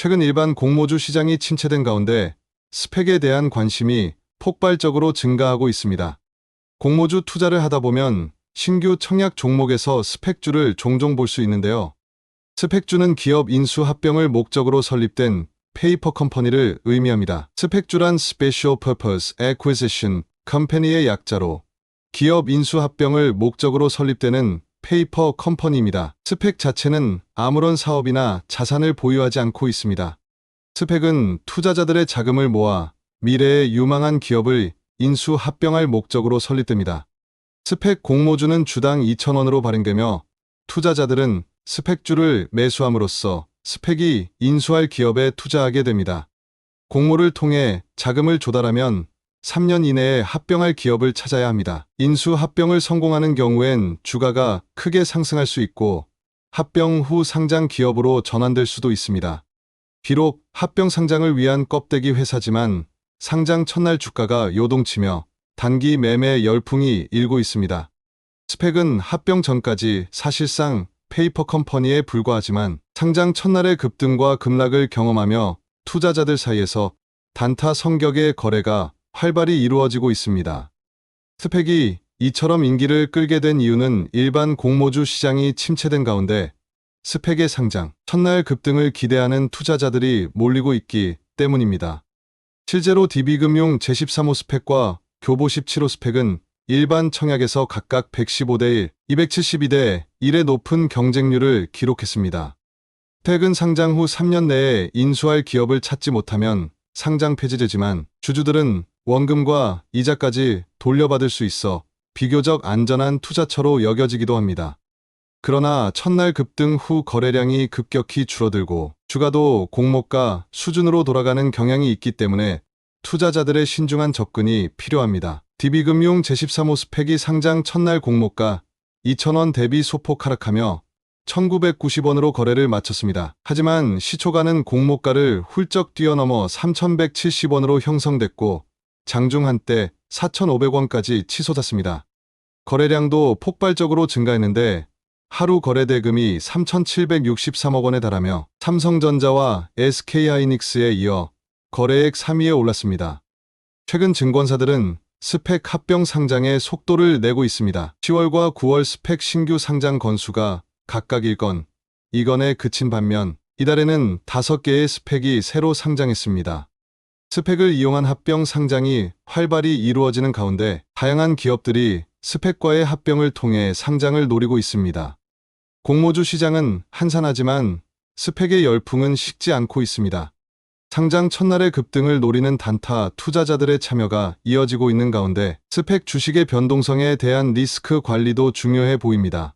최근 일반 공모주 시장이 침체된 가운데 스펙에 대한 관심이 폭발적으로 증가하고 있습니다. 공모주 투자를 하다 보면 신규 청약 종목에서 스펙주를 종종 볼 수 있는데요. 스펙주는 기업 인수 합병을 목적으로 설립된 페이퍼 컴퍼니를 의미합니다. 스펙주란 Special Purpose Acquisition Company의 약자로 기업 인수 합병을 목적으로 설립되는 페이퍼 컴퍼니입니다. 스펙 자체는 아무런 사업이나 자산을 보유하지 않고 있습니다. 스펙은 투자자들의 자금을 모아 미래의 유망한 기업을 인수 합병할 목적으로 설립됩니다. 스펙 공모주는 주당 2,000원으로 발행되며 투자자들은 스펙주를 매수함으로써 스펙이 인수할 기업에 투자하게 됩니다. 공모를 통해 자금을 조달하면 3년 이내에 합병할 기업을 찾아야 합니다. 인수 합병을 성공하는 경우엔 주가가 크게 상승할 수 있고 합병 후 상장 기업으로 전환될 수도 있습니다. 비록 합병 상장을 위한 껍데기 회사지만 상장 첫날 주가가 요동치며 단기 매매 열풍이 일고 있습니다. 스펙은 합병 전까지 사실상 페이퍼 컴퍼니에 불과하지만 상장 첫날의 급등과 급락을 경험하며 투자자들 사이에서 단타 성격의 거래가 활발히 이루어지고 있습니다. 스펙이 이처럼 인기를 끌게 된 이유는 일반 공모주 시장이 침체된 가운데 스펙의 상장, 첫날 급등을 기대하는 투자자들이 몰리고 있기 때문입니다. 실제로 DB금융 제13호 스펙과 교보 17호 스펙은 일반 청약에서 각각 115대 1, 272대 1의 높은 경쟁률을 기록했습니다. 스펙은 상장 후 3년 내에 인수할 기업을 찾지 못하면 상장 폐지되지만 주주들은 원금과 이자까지 돌려받을 수 있어 비교적 안전한 투자처로 여겨지기도 합니다. 그러나 첫날 급등 후 거래량이 급격히 줄어들고 주가도 공모가 수준으로 돌아가는 경향이 있기 때문에 투자자들의 신중한 접근이 필요합니다. DB금융 제13호 스펙이 상장 첫날 공모가 2,000원 대비 소폭 하락하며 1,990원으로 거래를 마쳤습니다. 하지만 시초가는 공모가를 훌쩍 뛰어넘어 3,170원으로 형성됐고 장중 한때 4,500원까지 치솟았습니다. 거래량도 폭발적으로 증가했는데 하루 거래 대금이 3,763억 원에 달하며 삼성전자와 SK하이닉스에 이어 거래액 3위에 올랐습니다. 최근 증권사들은 스펙 합병 상장에 속도를 내고 있습니다. 10월과 9월 스펙 신규 상장 건수가 각각 1건, 2건에 그친 반면 이달에는 5개의 스펙이 새로 상장했습니다. 스펙을 이용한 합병 상장이 활발히 이루어지는 가운데 다양한 기업들이 스펙과의 합병을 통해 상장을 노리고 있습니다. 공모주 시장은 한산하지만 스펙의 열풍은 식지 않고 있습니다. 상장 첫날의 급등을 노리는 단타 투자자들의 참여가 이어지고 있는 가운데 스펙 주식의 변동성에 대한 리스크 관리도 중요해 보입니다.